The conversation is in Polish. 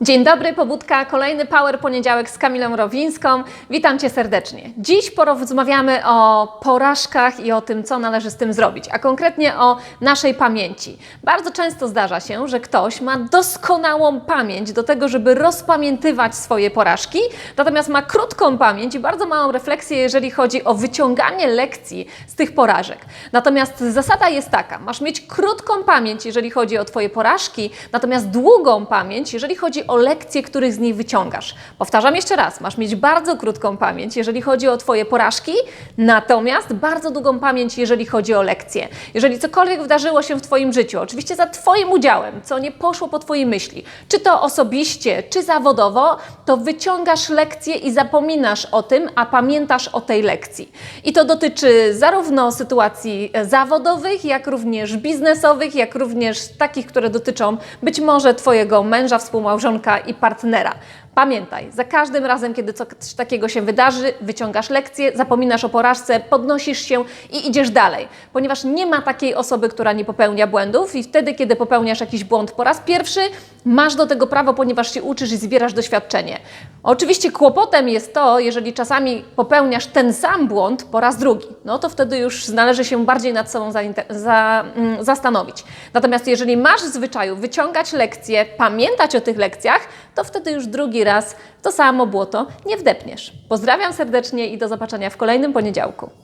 Dzień dobry, pobudka, kolejny Power Poniedziałek z Kamilą Rowińską. Witam Cię serdecznie. Dziś porozmawiamy o porażkach i o tym, co należy z tym zrobić, a konkretnie o naszej pamięci. Bardzo często zdarza się, że ktoś ma doskonałą pamięć do tego, żeby rozpamiętywać swoje porażki, natomiast ma krótką pamięć i bardzo małą refleksję, jeżeli chodzi o wyciąganie lekcji z tych porażek. Natomiast zasada jest taka: masz mieć krótką pamięć, jeżeli chodzi o Twoje porażki, natomiast długą pamięć, jeżeli chodzi o lekcje, których z niej wyciągasz. Powtarzam jeszcze raz: masz mieć bardzo krótką pamięć, jeżeli chodzi o Twoje porażki, natomiast bardzo długą pamięć, jeżeli chodzi o lekcje. Jeżeli cokolwiek wydarzyło się w Twoim życiu, oczywiście za Twoim udziałem, co nie poszło po Twojej myśli, czy to osobiście, czy zawodowo, to wyciągasz lekcje i zapominasz o tym, a pamiętasz o tej lekcji. I to dotyczy zarówno sytuacji e, zawodowych, jak również biznesowych, jak również takich, które dotyczą być może Twojego męża, współmałżonka i partnera. Pamiętaj, za każdym razem, kiedy coś takiego się wydarzy, wyciągasz lekcję, zapominasz o porażce, podnosisz się i idziesz dalej. Ponieważ nie ma takiej osoby, która nie popełnia błędów, i wtedy, kiedy popełniasz jakiś błąd po raz pierwszy, masz do tego prawo, ponieważ się uczysz i zbierasz doświadczenie. Oczywiście kłopotem jest to, jeżeli czasami popełniasz ten sam błąd po raz drugi, no to wtedy już należy się bardziej nad sobą za, mm, zastanowić. Natomiast jeżeli masz w zwyczaju wyciągać lekcje, pamiętać o tych lekcjach, to wtedy już drugi raz to samo błoto nie wdepniesz. Pozdrawiam serdecznie i do zobaczenia w kolejnym poniedziałku.